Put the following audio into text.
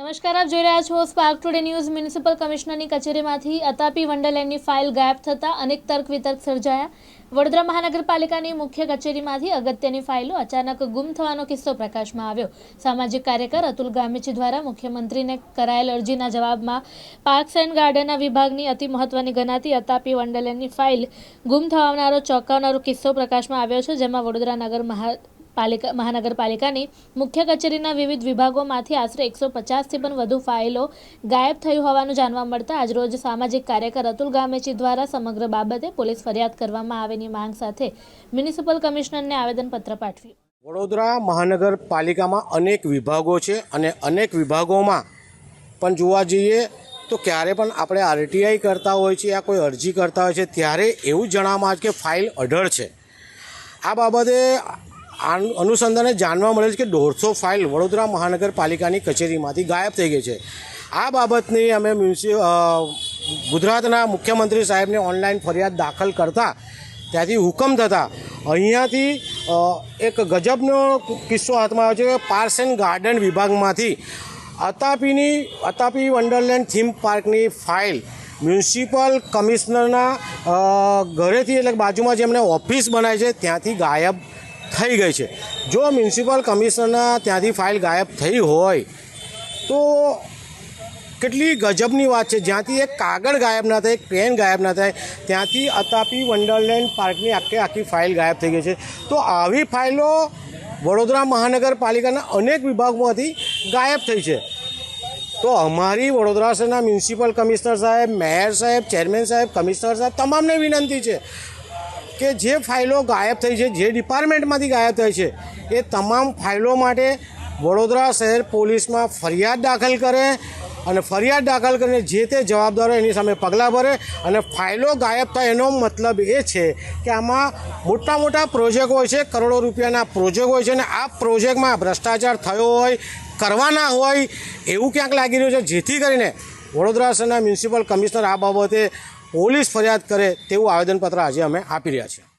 નમસ્કાર, આપ જોઈ રહ્યા છો સ્પાર્ક ટુડે ન્યૂઝ મ્યુનિસિપલ કમિશનરની કચેરીમાંથી. અતાપી વંડરલેન્ડની ફાઇલ ગાયબ થતાં અનેક તર્ક વિતર્ક સર્જાયા. વડોદરા મહાનગરપાલિકાની મુખ્ય કચેરીમાંથી અગત્યની ફાઇલો અચાનક ગુમ થવાનો કિસ્સો પ્રકાશમાં આવ્યો. સામાજિક કાર્યકર અતુલ ગામેચી દ્વારા મુખ્યમંત્રીને કરાયેલ અરજીના જવાબમાં પાર્ક્સ એન્ડ ગાર્ડનના વિભાગની અતિ મહત્વની ગણાતી અતાપી વંડરલેન્ડની ફાઇલ ગુમ થવાનારો, ચોંકાવનારો કિસ્સો પ્રકાશમાં આવ્યો છે, જેમાં વડોદરા નગર મહા પાલિકા મહાનગરપાલિકાની મુખ્ય કચેરીના વિવિધ વિભાગોમાંથી આશરે એકસો પચાસથી પણ વધુ ફાઇલો ગાયબ થઈ હોવાનું જાણવા મળતા આજરોજ સામાજિક કાર્યકર અતુલ ગામેચી દ્વારા સમગ્ર બાબતે પોલીસ ફરિયાદ કરવામાં આવેની માંગ સાથે મ્યુનિસિપલ કમિશનરને આવેદનપત્ર પાઠવ્યું. વડોદરા મહાનગરપાલિકામાં અનેક વિભાગો છે અને અનેક વિભાગોમાં પણ જોવા જઈએ તો ક્યારે પણ આપણે આરટીઆઈ કરતા હોય છે યા કોઈ અરજી કરતા હોય છે ત્યારે એવું જણાવવામાં આવે કે ફાઇલ અઢળ છે. આ બાબતે અનુસંધાને જાણવા મળે છે કે દોઢસો ફાઇલ વડોદરા મહાનગરપાલિકાની કચેરીમાંથી ગાયબ થઈ ગઈ છે. આ બાબતની અમે મ્યુનિસિ ગુજરાતના મુખ્યમંત્રી સાહેબને ઓનલાઈન ફરિયાદ દાખલ કરતા, ત્યાંથી હુકમ થતા, અહીંયાથી એક ગજબનો કિસ્સો હાથમાં આવ્યો છે કે પાર્સ એન્ડ ગાર્ડન વિભાગમાંથી અતાપીની, અતાપી વંડરલેન્ડ થીમ પાર્કની ફાઇલ મ્યુનિસિપલ કમિશનરના ઘરેથી એટલે બાજુમાં જેમણે ઓફિસ બનાવી છે, ત્યાંથી ગાયબ થઈ ગઈ છે. જો મ્યુનિસિપલ કમિશનરના ત્યાંથી ફાઇલ ગાયબ થઈ હોય, તો કેટલી ગજબની વાત છે. જ્યાંથી એક કાગળ ગાયબ ના થાય, એક પેન ગાયબ ના થાય, ત્યાંથી અતાપી વંડરલેન્ડ પાર્કની આખી આખી ફાઇલ ગાયબ થઈ ગઈ છે. તો આવી ફાઇલો વડોદરા મહાનગરપાલિકાના અનેક વિભાગોમાંથી ગાયબ થઈ છે. તો અમારી વડોદરા શહેરના મ્યુનિસિપલ કમિશનર સાહેબ, મેયર સાહેબ, ચેરમેન સાહેબ, કમિશનર સાહેબ, તમામને વિનંતી છે. કે જે ફાઇલો ગાયબ થઈ છે, જે ડિપાર્ટમેન્ટમાંથી ગાયબ થઈ છે, એ તમામ ફાઇલો માટે વડોદરા શહેર પોલીસમાં ફરિયાદ દાખલ કરે અને ફરિયાદ દાખલ કરીને જે તે જવાબદારો એની સામે પગલાં ભરે અને ફાઇલો ગાયબ થાય એનો મતલબ એ છે કે આમાં મોટા મોટા પ્રોજેક્ટ હોય છે, કરોડો રૂપિયાના પ્રોજેક્ટ હોય છે અને આ પ્રોજેક્ટમાં ભ્રષ્ટાચાર થયો હોય, કરવાના હોય એવું ક્યાંક લાગી રહ્યું છે. જેથી કરીને વડોદરા શહેરના મ્યુનિસિપલ કમિશનર આ બાબતે પોલીસ ફરિયાદ કરે તેવું આવેદનપત્ર આજે અમે આપી રહ્યા છીએ.